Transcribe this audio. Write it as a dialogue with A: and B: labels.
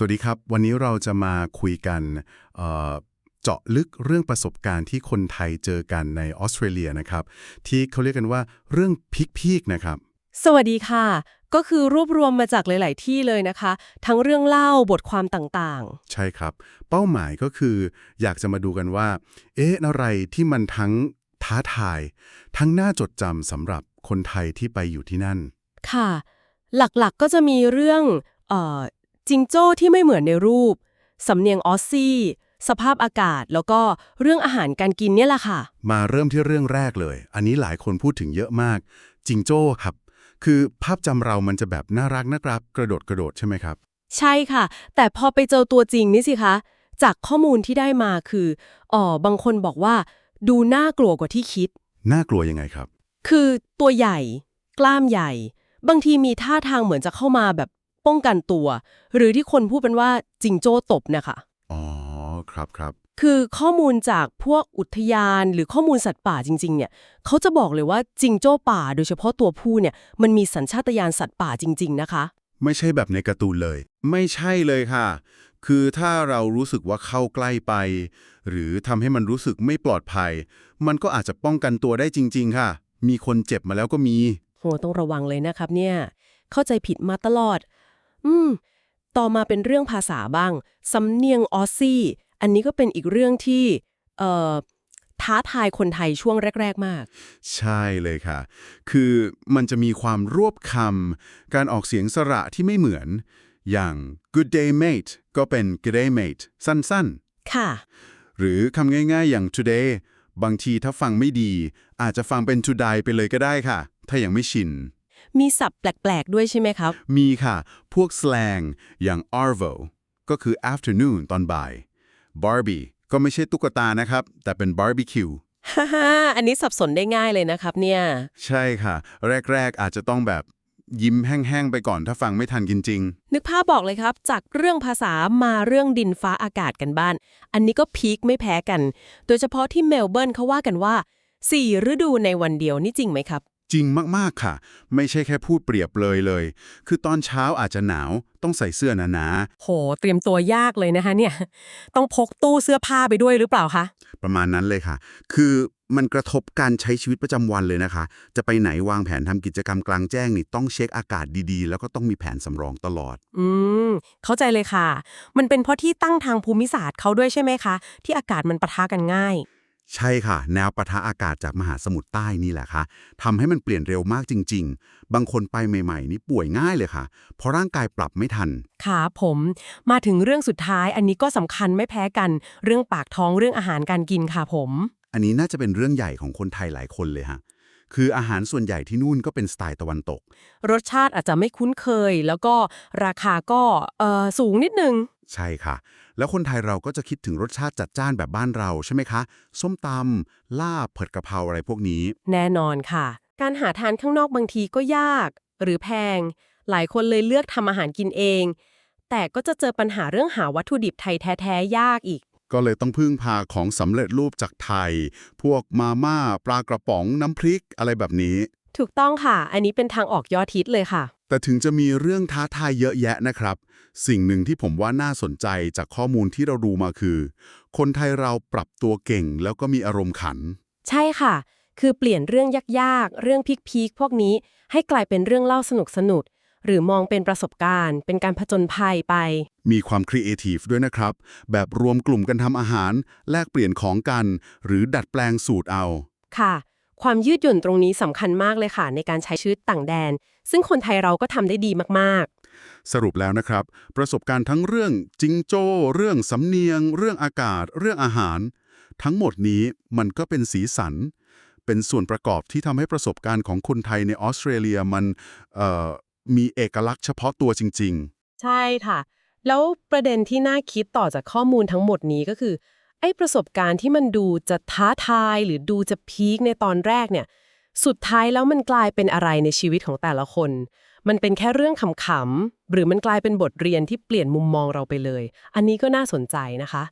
A: สวัสดีครับ วันนี้เราจะมาคุยกันเอ่อเจาะลึกเรื่องประสบการณ์ที่คนไทยเจอกันในออสเตรเลียนะครับ ที่เขาเรียกกันว่าเรื่องพีคๆนะครับ
B: สวัสดีค่ะ ก็คือรวบรวมมาจากหลาย ๆ ที่เลยนะคะ ทั้งเรื่องเล่าบทความต่าง
A: ใช่ครับ เป้าหมายก็คือ อยากจะมาดูกันว่า เอ๊ะอะไรที่มันทั้งท้าทาย ทั้งน่าจดจำสำหรับคนไทยที่ไปอยู่ที่นั่น
B: ๆค่ะ หลัก ๆ ก็จะมีเรื่องเอ่อ จิงโจ้ที่ไม่เหมือนในรูป สำเนียงออสซี่ สภาพอากาศแล้วก็เรื่องอาหารการกินเนี่ยแหละค่ะ
A: มาเริ่มที่เรื่องแรกเลย อันนี้หลายคนพูดถึงเยอะมาก จิงโจ้ครับ คือภาพจำเรามันจะแบบน่ารักน่ารักกระโดดกระโดดใช่ไหมครับ
B: ใช่ค่ะ แต่พอไปเจอตัวจริงนี่สิคะ จากข้อมูลที่ได้มาคืออ๋อบางคนบอกว่า ดูน่ากลัวกว่าที่คิด
A: น่ากลัวยังไงครับ
B: คือตัวใหญ่ กล้ามใหญ่ บางทีมีท่าทางเหมือนจะเข้ามาแบบ ป้องกันตัว หรือที่คนพูดเป็นว่าจิงโจ้ตบนะคะ
A: อ๋อครับครับ
B: คือข้อมูลจากพวกอุทยานหรือข้อมูลสัตว์ป่าจริง ๆ เนี่ยเขาจะบอกเลยว่าจิงโจ้ป่า โดยเฉพาะตัวผู้เนี่ยมันมีสัญชาตญาณสัตว์ป่าจริง ๆ นะคะ
A: ไม่ใช่แบบในการ์ตูนเลย ไม่ใช่เลยค่ะ คือถ้าเรารู้สึกว่าเข้าใกล้ไป หรือทำให้มันรู้สึกไม่ปลอดภัย มันก็อาจจะป้องกันตัวได้จริง ๆ ค่ะ มีคนเจ็บมาแล้วก็มี
B: โหต้องระวังเลยนะครับเนี่ย เข้าใจผิดมาตลอด อืม ต่อมาเป็นเรื่องภาษาบ้าง สำเนียงออสซี่ อันนี้ก็เป็นอีกเรื่องที่ เอ่อ ท้าทายคนไทยช่วงแรก ๆ มาก
A: ใช่เลยค่ะ คือมันจะมีความรวบคำ การออกเสียงสระที่ไม่เหมือน อย่าง good day mate ก็เป็น good day mate สั้น
B: ค่ะ
A: ๆหรือคำง่าย ๆ อย่าง today บางทีถ้าฟังไม่ดี อาจจะฟังเป็น today ไปเลยก็ได้ค่ะ ถ้ายังไม่ชิน
B: มีศัพท์แปลก ๆ ด้วยใช่ไหมครับ
A: มีค่ะ พวก slang อย่าง arvo ก็คือ afternoon ตอนบ่าย Barbie ก็ไม่ใช่ตุ๊กตานะครับ แต่เป็น barbecue
B: ฮ่าฮ่าอันนี้สับสนได้ง่ายเลยนะครับเนี่ย
A: ใช่ค่ะ แรก ๆ อาจจะต้องแบบยิ้มแห้ง ๆ ไปก่อนถ้าฟังไม่ทันกินจริง
B: นึกภาพบอกเลยครับ จากเรื่องภาษามาเรื่องดินฟ้าอากาศกันบ้าน อันนี้ก็พีคไม่แพ้กัน โดยเฉพาะที่เมลเบิร์นเขาว่ากันว่าสี่ฤดูในวันเดียวนี่จริงไหมครับ
A: จริงมากๆค่ะ ไม่ใช่แค่พูดเปรียบเลยเลย คือตอนเช้าอาจจะหนาวต้องใส่เสื้อหนา
B: โห เตรียมตัวยากเลยนะคะเนี่ย ต้องพกตู้เสื้อผ้าไปด้วยหรือเปล่าคะ
A: ๆประมาณนั้นเลยค่ะ คือมันกระทบการใช้ชีวิตประจำวันเลยนะคะ จะไปไหนวางแผนทำกิจกรรมกลางแจ้งนี่ต้องเช็คอากาศดีๆ แล้วก็ต้องมีแผนสำรองตลอด
B: อืม เข้าใจเลยค่ะ มันเป็นเพราะที่ตั้งทางภูมิศาสตร์เขาด้วยใช่ไหมคะ ที่อากาศมันปะทะกันง่าย
A: ใช่ค่ะ แนวปะทะอากาศจากมหาสมุทรใต้นี่แหละค่ะทำให้มันเปลี่ยนเร็วมากจริง ๆ บางคนไปใหม่ ๆ นี่ป่วยง่ายเลยค่ะ เพราะร่างกายปรับไม่ทัน
B: ค่ะผมมาถึงเรื่องสุดท้ายอันนี้ก็สำคัญไม่แพ้กัน เรื่องปากท้องเรื่องอาหารการกินค่ะผม
A: อันนี้น่าจะเป็นเรื่องใหญ่ของคนไทยหลายคนเลยฮะ คืออาหารส่วนใหญ่ที่นู่นก็เป็นสไตล์ตะวันตก
B: รสชาติอาจจะไม่คุ้นเคย แล้วก็ราคาก็เอ่อสูงนิดนึง
A: ใช่ค่ะ แล้วคนไทยเราก็จะคิดถึงรสชาติจัดจ้านแบบบ้านเราใช่ไหมคะ ส้มตำลาบเผิดกะเพราอะไรพวกนี้
B: แน่นอนค่ะ การหาทานข้างนอกบางทีก็ยาก หรือแพง หลายคนเลยเลือกทำอาหารกินเอง แต่ก็จะเจอปัญหาเรื่องหาวัตถุดิบไทยแท้ๆยากอีก
A: ก็เลยต้องพึ่งพาของสำเร็จรูปจากไทย พวกมาม่า ปลากระป๋องน้ำพริกอะไรแบบนี้
B: ถูกต้องค่ะ อันนี้เป็นทางออกยอดฮิตเลยค่ะ
A: แต่ถึงจะมีเรื่องท้าทายเยอะแยะนะครับ สิ่งหนึ่งที่ผมว่าน่าสนใจจากข้อมูลที่เราดูมาคือ คนไทยเราปรับตัวเก่งแล้วก็มีอารมณ์ขัน
B: ใช่ค่ะ คือเปลี่ยนเรื่องยากๆ เรื่องพีคๆพวกนี้ ให้กลายเป็นเรื่องเล่าสนุกๆ หรือมองเป็นประสบการณ์ เป็นการผจญภัยไป
A: มีความครีเอทีฟด้วยนะครับ แบบรวมกลุ่มกันทำอาหาร แลกเปลี่ยนของกัน หรือดัดแปลงสูตรเอา
B: ค่ะ ความยืดหยุ่นตรงนี้สำคัญมากเลยค่ะ ในการใช้ชีวิตต่างแดน ซึ่งคนไทยเราก็ทำได้ดีมาก
A: สรุปแล้วนะครับ ประสบการณ์ทั้งเรื่องจิงโจ้ เรื่องสำเนียง เรื่องอากาศ เรื่องอาหาร ทั้งหมดนี้มันก็เป็นสีสัน เป็นส่วนประกอบที่ทำให้ประสบการณ์ของคนไทยในออสเตรเลียมันเอ่อ มีเอกลักษณ์เฉพาะตัวจริง
B: ๆ ใช่ค่ะ แล้วประเด็นที่น่าคิดต่อจากข้อมูลทั้งหมดนี้ก็คือ ไอ้ประสบการณ์ที่มันดูจะท้าทายหรือดูจะพีคในตอนแรกเนี่ย สุดท้ายแล้วมันกลายเป็นอะไรในชีวิตของแต่ละคน มันเป็นแค่เรื่องขำๆหรือมันกลายเป็นบทเรียนที่เปลี่ยนมุมมองเราไปเลย อันนี้ก็น่าสนใจนะคะ